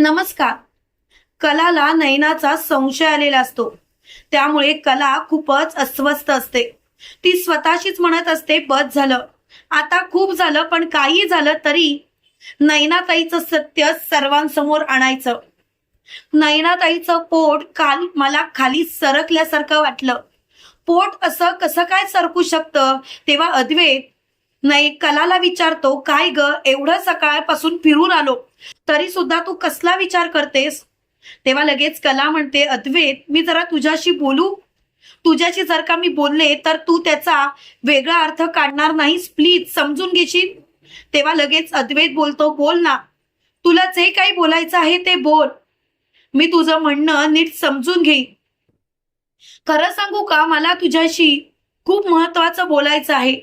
नमस्कार. कलाला नयनाचा संशय आलेला असतो. त्यामुळे कला खूपच अस्वस्थ असते. ती स्वतःशीच म्हणत असते बस झालं. आता खूप झालं पण काही झालं तरी नयनाताईचं सत्य सर्वांसमोर आणायचं. नयनाताईचं पोट काल मला खाली सरकल्यासारखं वाटलं. पोट असं कसं काय सरकू शकतं? तेव्हा अद्वैत नाही कलाला विचारतो काय ग? एवढं सकाळपासून फिरून आलो. तरी सुद्धा तू कसला विचार करतेस? तेव्हा लगेच कला म्हणते अद्वैत मी जरा तुझ्याशी बोलू? तुझ्याशी जर का मी बोलले तर तू त्याचा वेगळा अर्थ काढणार नाहीस प्लीज समजून घेशील? तेव्हा लगेच अद्वैत बोलतो बोल ना. तुला जे काही बोलायचं आहे ते बोल. मी तुझं म्हणणं नीट समजून घेईन. खरं सांगू का मला तुझ्याशी खूप महत्वाचं बोलायचं आहे.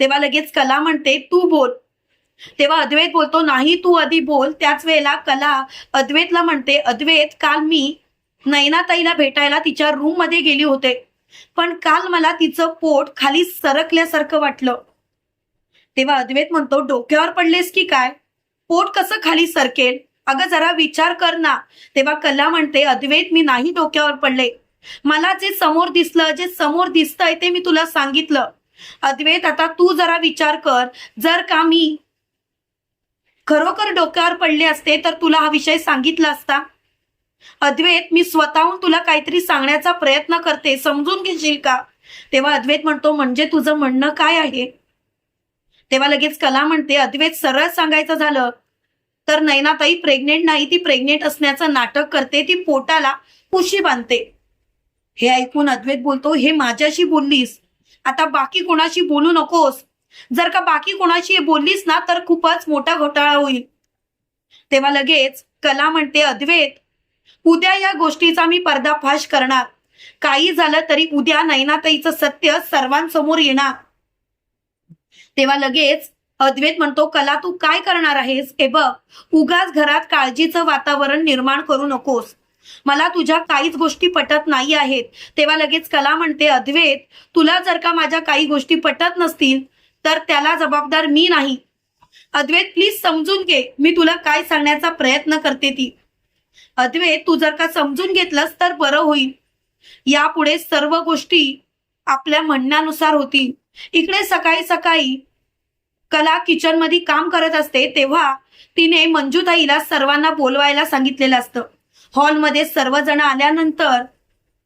तेव्हा लगेच कला म्हणते तू बोल. तेव्हा अद्वैत बोलतो नाही तू आधी बोल. त्याच वेळेला कला अद्वैतला म्हणते अद्वैत काल मी नयनाताईला भेटायला तिच्या रूममध्ये गेली होते. पण काल मला तिचं पोट खाली सरकल्यासारखं वाटलं. तेव्हा अद्वैत म्हणतो डोक्यावर पडलेस की काय? पोट कसं खाली सरकेल? अगं जरा विचार कर ना. तेव्हा कला म्हणते अद्वैत मी नाही डोक्यावर पडले. मला जे समोर दिसलं जे समोर दिसतंय ते मी तुला सांगितलं. अद्वैत आता तू जरा विचार कर. जर का मी खरोखर डोक्यावर पडले असते तर तुला हा विषय सांगितला असता? अद्वैत मी स्वतःहून तुला काहीतरी सांगण्याचा प्रयत्न करते. समजून घेशील का? तेव्हा अद्वैत म्हणतो म्हणजे तुझं म्हणणं काय आहे? तेव्हा लगेच कला म्हणते अद्वैत सरळ सांगायचं झालं तर नैनाताई प्रेग्नेंट नाही ती प्रेग्नेंट असण्याचं नाटक करते ती पोटाला पुशी बांधते. हे ऐकून अद्वैत बोलतो हे माझ्याशी बोललीस. आता बाकी कोणाशी बोलू नकोस. जर का बाकी कोणाशी बोललीस ना तर खूपच मोठा घोटाळा होईल. तेव्हा लगेच कला म्हणते अद्वैत उद्या या गोष्टीचा मी पर्दाफाश करणार. काही झालं तरी उद्या नैनाताईचं सत्य सर्वांसमोर येणार. तेव्हा लगेच अद्वैत म्हणतो कला तू काय करणार आहेस? हे बघ उगाच घरात काळजीचं वातावरण निर्माण करू नकोस. मला तुझ्या काहीच गोष्टी पटत नाही आहेत. तेव्हा लगेच कला म्हणते अद्वैत तुला जर का माझ्या काही गोष्टी पटत नसतील तर त्याला जबाबदार मी नाही. अद्वैत प्लीज समजून घे. मी तुला काय सांगण्याचा प्रयत्न करते ती. अद्वैत तू जर का समजून घेतलंस तर बरं होईल. यापुढे सर्व गोष्टी आपल्या म्हणण्यानुसार होतील. इकडे सकाळी सकाळी कला किचनमध्ये काम करत असते तेव्हा तिने मंजूताईला सर्वांना बोलवायला सांगितलेलं असतं. हॉलमध्ये सर्वजण आल्यानंतर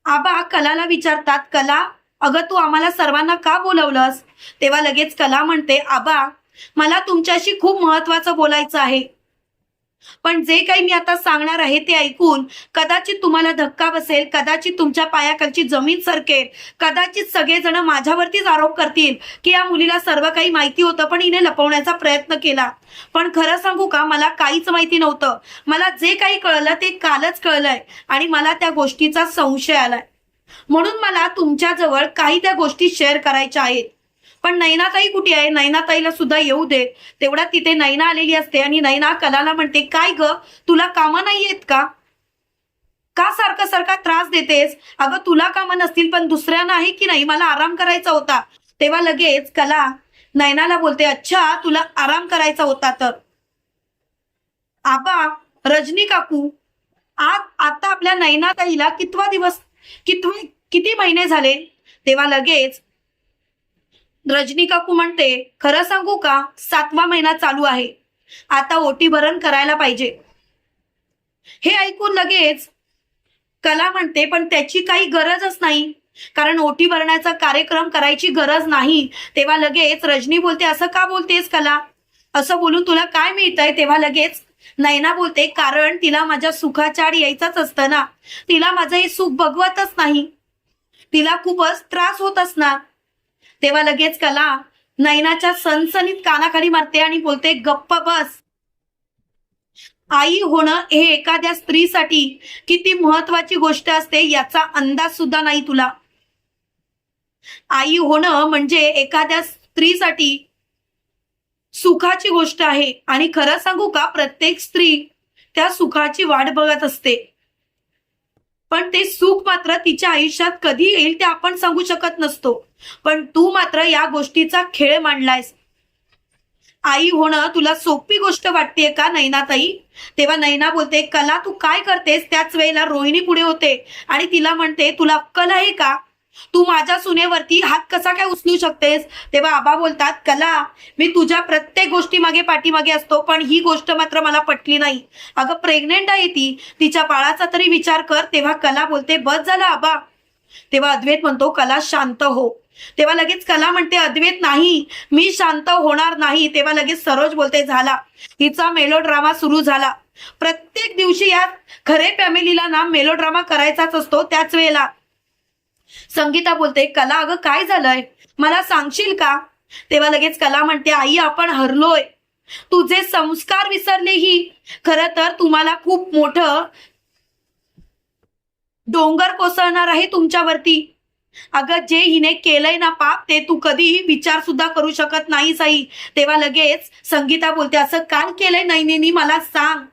आबा कलाला विचारतात कला अगं तू आम्हाला सर्वांना का बोलवलंस? तेव्हा लगेच कला म्हणते आबा मला तुमच्याशी खूप महत्वाचं बोलायचं आहे. पण जे काही मी आता सांगणार आहे ते ऐकून कदाचित तुम्हाला धक्का बसेल कदाचित तुमच्या पायाखालची जमीन सरकेल कदाचित सगळेजण माझ्यावरतीच आरोप करतील की या मुलीला सर्व काही माहिती होतं पण हिने लपवण्याचा प्रयत्न केला. पण खरं सांगू का मला काहीच माहिती नव्हतं. मला जे काही कळलं ते कालच कळलंय आणि मला त्या गोष्टीचा संशय आलाय. म्हणून मला तुमच्याजवळ काही त्या गोष्टी शेअर करायच्या आहेत. पण नैनाताई कुठे आहे? नैनाताईला सुद्धा येऊ दे. तेवढ्यात तिथे नैना आलेली असते आणि नैना कलाला म्हणते काय ग? तुला कामं नाही आहेत का? का सारखं सारखा त्रास देतेस? अगं तुला कामं नसतील पण दुसऱ्यांना आहे की नाही? मला आराम करायचा होता. तेव्हा लगेच कला नैनाला बोलते अच्छा तुला आराम करायचा होता तर. आबा रजनी काकू आज आता आपल्या नैनाताईला कितवा दिवस कितवा किती महिने झाले? तेव्हा लगेच रजनी काकू म्हणते खरं सांगू का? सातवा महिना चालू आहे. आता ओटी भरण करायला पाहिजे. हे ऐकून लगेच कला म्हणते पण त्याची काही गरजच नाही. कारण ओटी भरण्याचा कार्यक्रम करायची गरज नाही. तेव्हा लगेच रजनी बोलते असं का बोलतेस कला? असं बोलून तुला काय मिळतंय? तेव्हा लगेच नैना बोलते कारण तिला माझ्या सुखाच्या आड यायचंच असतं ना. तिला माझं हे सुख बघवतच नाही. तिला खूपच त्रास होत असणार. तेव्हा लगेच कला नैनाच्या सनसनीत कानाखाली मारते आणि बोलते गप्प बस. आई होणं हे एखाद्या स्त्रीसाठी किती महत्वाची गोष्ट असते याचा अंदाज सुद्धा नाही तुला. आई होणं म्हणजे एखाद्या स्त्रीसाठी सुखाची गोष्ट आहे. आणि खरं सांगू का प्रत्येक स्त्री त्या सुखाची वाट बघत असते. पण ते सुख मात्र तिच्या आयुष्यात कधी येईल ते आपण सांगू शकत नसतो. पण तू मात्र या गोष्टीचा खेळ मांडलायस. आई होणं तुला सोपी गोष्ट वाटतेय का नैनाताई? तेव्हा नैना बोलते कला तू काय करतेस? त्याच वेळेला रोहिणी पुढे होते आणि तिला म्हणते तुला अक्कल आहे का? तू माझ्या सुनेवरती हात कसा काय उचलू शकतेस? तेव्हा आबा बोलतात कला मी तुझ्या प्रत्येक गोष्टी मागे पाठीमागे असतो पण ही गोष्ट मात्र मला पटली नाही. अगं प्रेग्नेंट आहे ती. तिच्या बाळाचा तरी विचार कर. तेव्हा कला बोलते बस झाला आबा. तेव्हा अद्वैत म्हणतो कला शांत हो. तेव्हा लगेच कला म्हणते अद्वैत नाही मी शांत होणार नाही. तेव्हा लगेच सरोज बोलते झाला. हिचा मेलोड्रामा सुरू झाला. प्रत्येक दिवशी या खरे फॅमिलीला ना मेलो ड्रामा करायचाच असतो त्याच वेळेला. संगीता बोलते कला अगं काय झालंय? मला सांगशील का? तेव्हा लगेच कला म्हणते आई आपण हरलोय. तुझे संस्कार विसरले ही खर तर तुम्हाला खूप मोठ डोंगर कोसळणार आहे तुमच्यावरती. अगं जे हिने केलंय ना पाप ते तू कधीही विचार सुद्धा करू शकत नाही साई तेव्हा लगेच संगीता बोलते असं काय केलंय नैनेनी? मला सांग.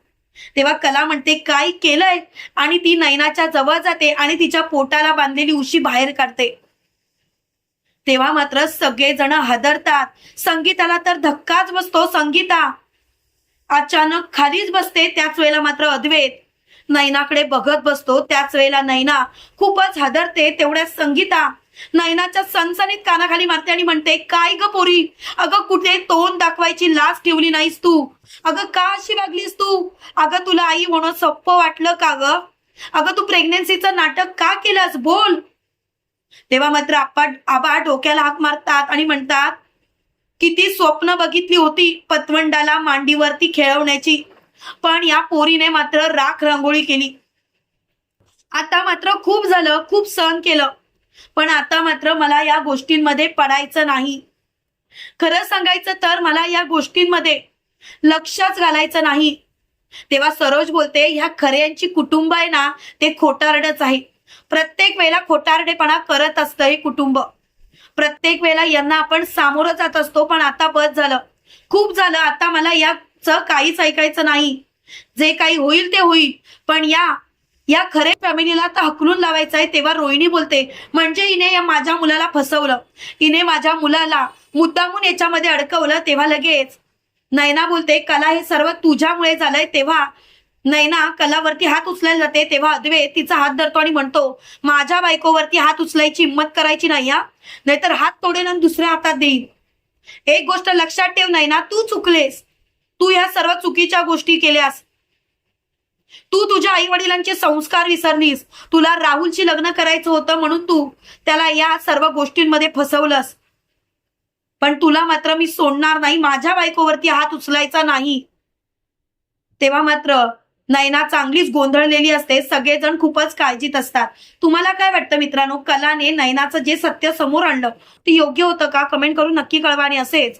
तेव्हा कला म्हणते काय केलंय? आणि ती नैनाच्या जवळ जाते आणि तिच्या पोटाला बांधलेली उशी बाहेर काढते. तेव्हा मात्र सगळेजण हादरतात. संगीताला तर धक्काच बसतो संगीता. अचानक खालीच बसते त्याच वेळेला मात्र अद्वैत. नैनाकडे बघत बसतो त्याच वेळेला नैना खूपच हादरते तेवढ्या संगीता. नैनाच्या सनसनीत कानाखाली मारते आणि म्हणते काय ग पोरी? अगं कुठे तोंड दाखवायची लाच ठेवली नाहीस तू? अगं का अशी वागलीस तू? अगं तुला आई म्हणून सोप्प वाटलं का ग? अगं तू प्रेग्नेन्सीचं नाटक का केलंस? बोल. तेव्हा मात्र आप्पा आबा डोक्याला हाक मारतात आणि म्हणतात किती स्वप्न बघितली होती पतवंडाला मांडीवरती खेळवण्याची. पण या पोरीने मात्र राख रांगोळी केली. आता मात्र खूप झालं खूप सहन केलं. पण आता मात्र मला या गोष्टींमध्ये पडायचं नाही. खरं सांगायचं तर मला या गोष्टींमध्ये लक्षच घालायचं नाही. तेव्हा सरोज बोलते ह्या खऱ्यांची कुटुंब आहे ना ते खोटारडच आहे. प्रत्येक वेळेला खोटारडेपणा करत असतं हे कुटुंब. प्रत्येक वेळेला यांना आपण सामोरं जात असतो पण आता बस झालं. खूप झालं आता मला याचं काहीच ऐकायचं नाही. जे काही होईल ते होईल पण या या खरे फॅमिलीला तर हकलून लावायचं आहे तेव्हा रोहिणी बोलते म्हणजे हिने या माझ्या मुलाला फसवलं. हिने माझ्या मुलाला मुद्दामून याच्यामध्ये अडकवलं तेव्हा लगेच नैना बोलते कला हे सर्व तुझ्यामुळे झालंय. तेव्हा नैना कलावरती हात उचलायला जाते तेव्हा अद्वे तिचा हात धरतो आणि म्हणतो माझ्या बायकोवरती हात उचलायची हिंमत करायची नाही हा? नाहीतर हात तोडेन आणि दुसऱ्या हातात देईन. एक गोष्ट लक्षात ठेव नैना तू चुकलेस. तू ह्या सर्व चुकीच्या गोष्टी केल्यास. तू तुझ्या आई वडिलांचे संस्कार विसरलीस. तुला राहुलची लग्न करायचं होतं म्हणून तू त्याला या सर्व गोष्टींमध्ये फसवलंस. पण तुला मात्र मी सोडणार नाही. माझ्या बायकोवरती हात उचलायचा नाही. तेव्हा मात्र नयना चांगलीच गोंधळलेली असते. सगळेजण खूपच काळजीत असतात. तुम्हाला काय वाटतं मित्रांनो? कलाने नयनाचं जे सत्य समोर आणलं ते योग्य होतं का? कमेंट करून नक्की कळवा आणि असेच.